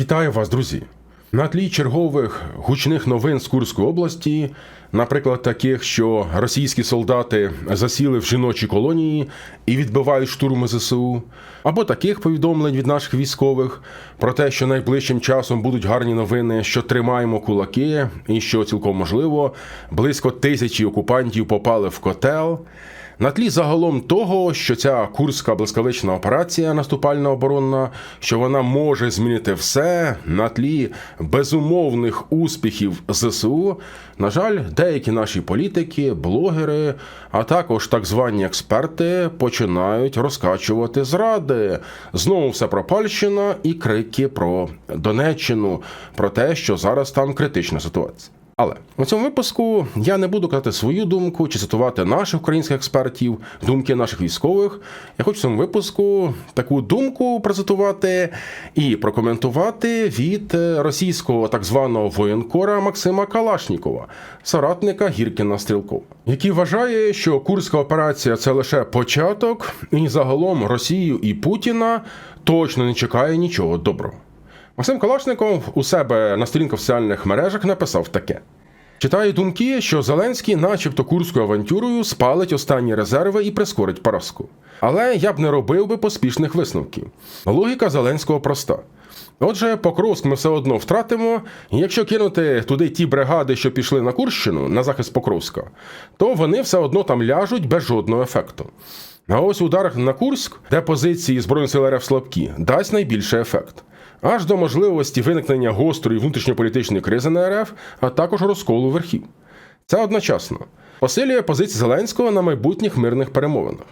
Вітаю вас, друзі! На тлі чергових гучних новин з Курської області, наприклад, таких, що російські солдати засіли в жіночі колонії і відбивають штурми ЗСУ, або таких повідомлень від наших військових про те, що найближчим часом будуть гарні новини, що тримаємо кулаки, і що цілком можливо близько тисячі окупантів попали в котел. На тлі загалом того, що ця курська блискавична операція наступальна оборонна, що вона може змінити все на тлі безумовних успіхів ЗСУ. На жаль, деякі наші політики, блогери, а також так звані експерти починають розкачувати зради. Знову все пропальщина і крики про Донеччину, про те, що зараз там критична ситуація. Але у цьому випуску я не буду казати свою думку чи цитувати наших українських експертів, думки наших військових. Я хочу в цьому випуску таку думку процитувати і прокоментувати від е, російського так званого воєнкора Максима Калашнікова, соратника Гіркіна Стрілкова, який вважає, що Курська операція це лише початок, і загалом Росію і Путіна точно не чекає нічого доброго. Максим Калашников у себе на сторінках в соціальних мережах написав таке: читаю думки, що Зеленський, начебто курською авантюрою, спалить останні резерви і прискорить поразку. Але я б не робив би поспішних висновків. Логіка Зеленського проста. Отже, Покровськ ми все одно втратимо, і якщо кинути туди ті бригади, що пішли на Курщину на захист Покровська, то вони все одно там ляжуть без жодного ефекту. А ось удар на Курськ, де позиції Збройних сил РФ слабкі, дасть найбільший ефект. Аж до можливості виникнення гострої внутрішньополітичної кризи на РФ, а також розколу верхів. Це одночасно посилює позиції Зеленського на майбутніх мирних перемовинах,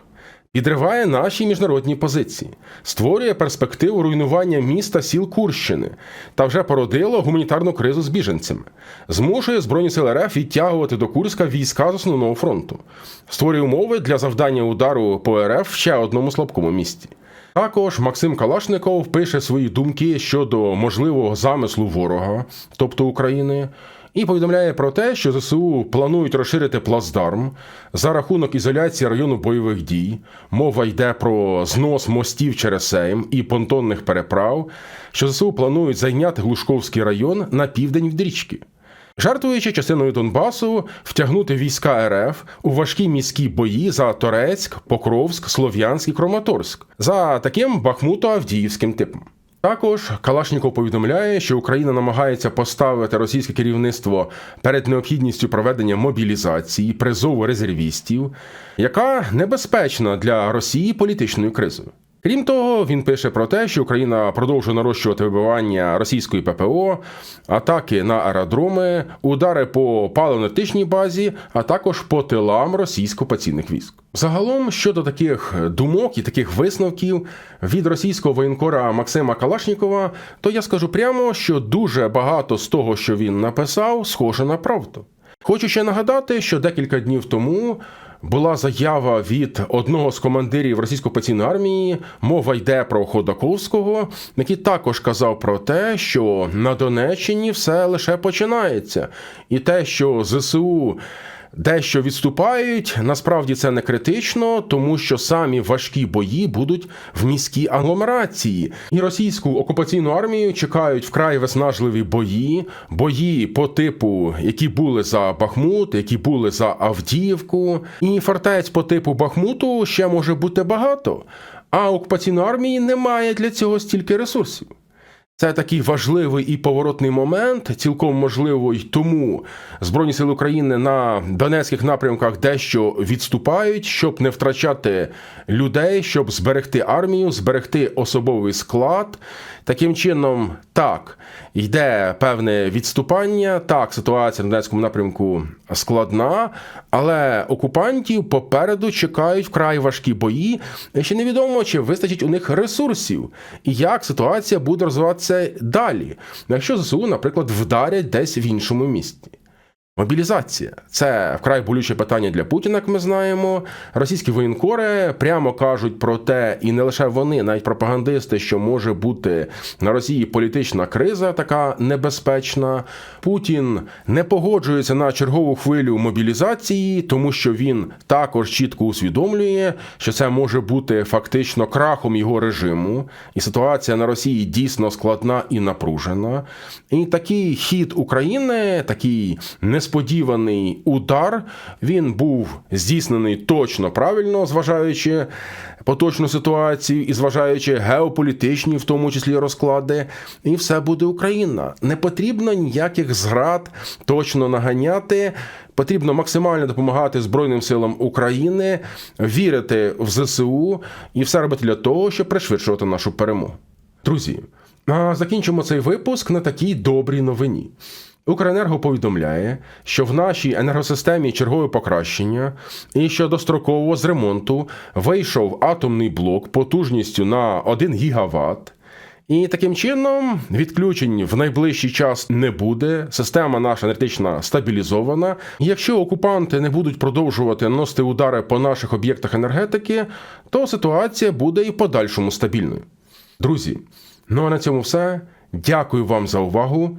підриває наші міжнародні позиції, створює перспективу руйнування міста сіл Курщини та вже породило гуманітарну кризу з біженцями, змушує Збройні сили РФ відтягувати до Курська війська з основного фронту, створює умови для завдання удару по РФ в ще одному слабкому місті. Також Максим Калашников пише свої думки щодо можливого замислу ворога, тобто України, і повідомляє про те, що ЗСУ планують розширити плацдарм за рахунок ізоляції району бойових дій. Мова йде про знос мостів через Сейм і понтонних переправ, що ЗСУ планують зайняти Глушковський район на південь від річки. Жертвуючи частиною Донбасу, втягнути війська РФ у важкі міські бої за Торецьк, Покровськ, Слов'янськ і Краматорськ за таким Бахмуто-Авдіївським типом. Також Калашніков повідомляє, що Україна намагається поставити російське керівництво перед необхідністю проведення мобілізації, призову резервістів, яка небезпечна для Росії політичною кризою. Крім того, він пише про те, що Україна продовжує нарощувати вибивання російської ППО, атаки на аеродроми, удари по паливно-тичній базі, а також по тилам російсько-паційних військ. Загалом щодо таких думок і таких висновків від російського воєнкора Максима Калашнікова, то я скажу прямо, що дуже багато з того, що він написав, схоже на правду. Хочу ще нагадати, що декілька днів тому була заява від одного з командирів російської окупаційної армії. Мова йде про Ходаковського, який також казав про те, що на Донеччині все лише починається, і те, що ЗСУ. Дещо відступають, насправді це не критично, тому що самі важкі бої будуть в міській агломерації, і російську окупаційну армію чекають вкрай виснажливі бої, бої по типу, які були за Бахмут, які були за Авдіївку, і фортець по типу Бахмуту ще може бути багато. А окупаційної армії немає для цього стільки ресурсів. Це такий важливий і поворотний момент, цілком можливо, й тому Збройні сили України на донецьких напрямках дещо відступають, щоб не втрачати людей, щоб зберегти армію, зберегти особовий склад. Таким чином, так, йде певне відступання. Так, ситуація на Донецькому напрямку складна, але окупантів попереду чекають вкрай важкі бої. Ще невідомо, чи вистачить у них ресурсів, і як ситуація буде розвиватися далі, якщо ЗСУ, наприклад, вдарять десь в іншому місті. Мобілізація це вкрай болюче питання для Путіна, як ми знаємо. Російські воєнкори прямо кажуть про те, і не лише вони, навіть пропагандисти, що може бути на Росії політична криза, така небезпечна. Путін не погоджується на чергову хвилю мобілізації, тому що він також чітко усвідомлює, що це може бути фактично крахом його режиму, і ситуація на Росії дійсно складна і напружена. І такий хід України, такий несподіваний удар, він був здійснений точно правильно, зважаючи поточну ситуацію і зважаючи геополітичні, в тому числі розклади, і все буде Україна. Не потрібно ніяких зрад точно наганяти. Потрібно максимально допомагати Збройним силам України, вірити в ЗСУ і все робити для того, щоб пришвидшувати нашу перемогу. Друзі, закінчимо цей випуск на такій добрій новині. Укренерго повідомляє, що в нашій енергосистемі чергове покращення, і що достроково з ремонту вийшов атомний блок потужністю на 1 гігаватт. І таким чином відключень в найближчий час не буде. Система наша енергетична стабілізована. І Якщо окупанти не будуть продовжувати наносити удари по наших об'єктах енергетики, то ситуація буде і в подальшому стабільною. Друзі, ну а на цьому все. Дякую вам за увагу